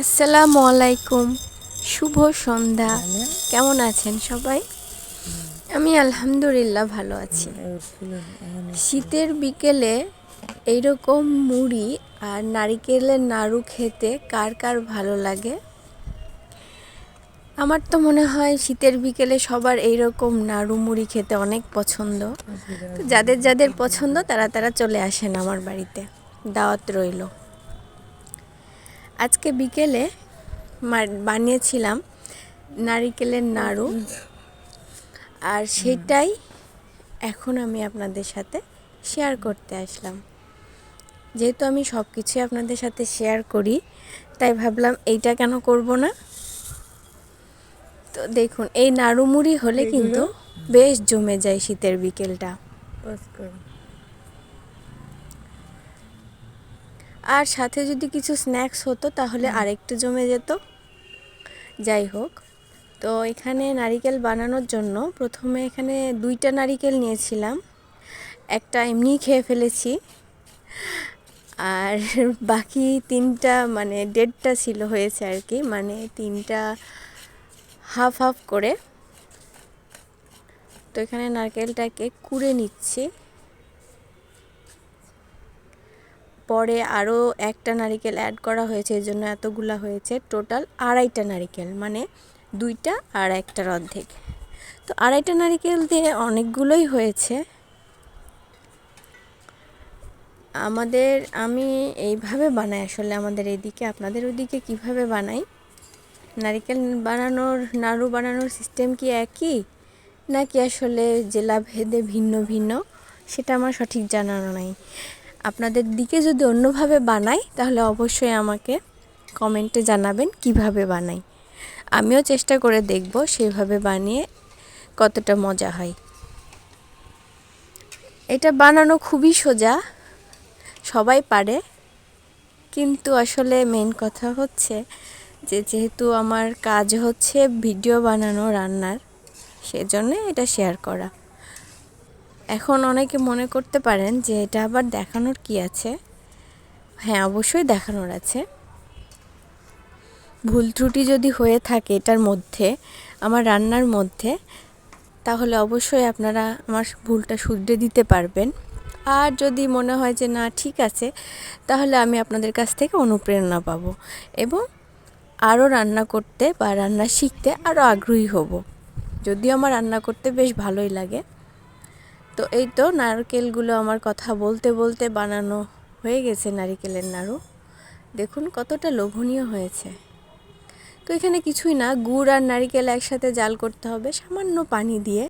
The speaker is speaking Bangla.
আসসালামু আলাইকুম। শুভ সন্ধ্যা। কেমন আছেন সবাই? আমি আলহামদুলিল্লাহ ভালো আছি। শীতের বিকেলে এইরকম মুড়ি আর নারিকেলের নাড়ু খেতে কার কার ভালো লাগে? আমার তো মনে হয় শীতের বিকেলে সবার এইরকম নাড়ু মুড়ি খেতে অনেক পছন্দ। তো যাদের যাদের পছন্দ তারা তারা চলে আসেন আমার বাড়িতে। দাওয়াত রইল। আজকে বিকেলে বানিয়েছিলাম নারিকেলের নাড়ু। আর সেটাই এখন আমি আপনাদের সাথে শেয়ার করতে আসলাম। যেহেতু আমি সব কিছুই আপনাদের সাথে শেয়ার করি তাই ভাবলাম এইটা কেন করব না? তো দেখুন এই নাড়ু মুড়ি হলে কিন্তু বেশ জমে যায় শীতের বিকেলটা। আর সাথে যদি কিছু স্ন্যাক্স হতো তাহলে আরেকটু জমে যেত। যাই হোক তো এখানে নারিকেল বানানোর জন্য প্রথমে এখানে দুইটা নারিকেল নিয়েছিলাম। একটা এমনি খেয়ে ফেলেছি। আর বাকি তিনটা মানে ডেটটা ছিল হয়েছে আর কি মানে তিনটা হাফ হাফ করে। তো এখানে নারকেলটাকে কুড়ে নিচ্ছি। পরে আরও একটা নারিকেল অ্যাড করা হয়েছে এই জন্য এতগুলা হয়েছে। টোটাল আড়াইটা নারিকেল মানে দুইটা আর একটার অর্ধেক। তো আড়াইটা নারিকেল দিয়ে অনেকগুলোই হয়েছে। আমাদের, আমি এইভাবে বানাই আসলে আমাদের এদিকে। আপনাদের ওদিকে কীভাবে বানাই? নারিকেল বানানোর, নাড়ু বানানোর সিস্টেম কি একই? নাকি আসলে জেলা ভেদে ভিন্ন ভিন্ন? সেটা আমার সঠিক জানানো নাই। আপনাদের দিকে যদি অন্যভাবে বানাই, তাহলে অবশ্যই আমাকে কমেন্টে জানাবেন কীভাবে বানাই। আমিও চেষ্টা করে দেখব সেইভাবে বানিয়ে কতটা মজা হয়। এটা বানানো খুবই সোজা, সবাই পারে। কিন্তু আসলে মেন কথা হচ্ছে যে যেহেতু আমার কাজ হচ্ছে ভিডিও বানানো, রান্নার, সেজন্য এটা শেয়ার করা। এখন অনেকে মনে করতে পারেন যে এটা আবার দেখানোর কি আছে? হ্যাঁ অবশ্যই দেখানোর আছে। ভুল ত্রুটি যদি হয়ে থাকে এটার মধ্যে, আমার রান্নার মধ্যে, তাহলে অবশ্যই আপনারা আমার ভুলটা শুধরে দিতে পারবেন। আর যদি মনে হয় যে না, ঠিক আছে, তাহলে আমি আপনাদের কাছ থেকে অনুপ্রেরণা পাবো এবং আরও রান্না করতে বা রান্না শিখতে আরও আগ্রহী হব। যদিও আমার রান্না করতে বেশ ভালোই লাগে। তো এই তো নারকেলগুলো আমার কথা বলতে বলতে বানানো হয়ে গেছে নারিকেলের নাড়ু। দেখুন কতটা লোভনীয় হয়েছে। তো এখানে কিছুই না, গুড় আর নারিকেল একসাথে জাল করতে হবে, সামান্য পানি দিয়ে।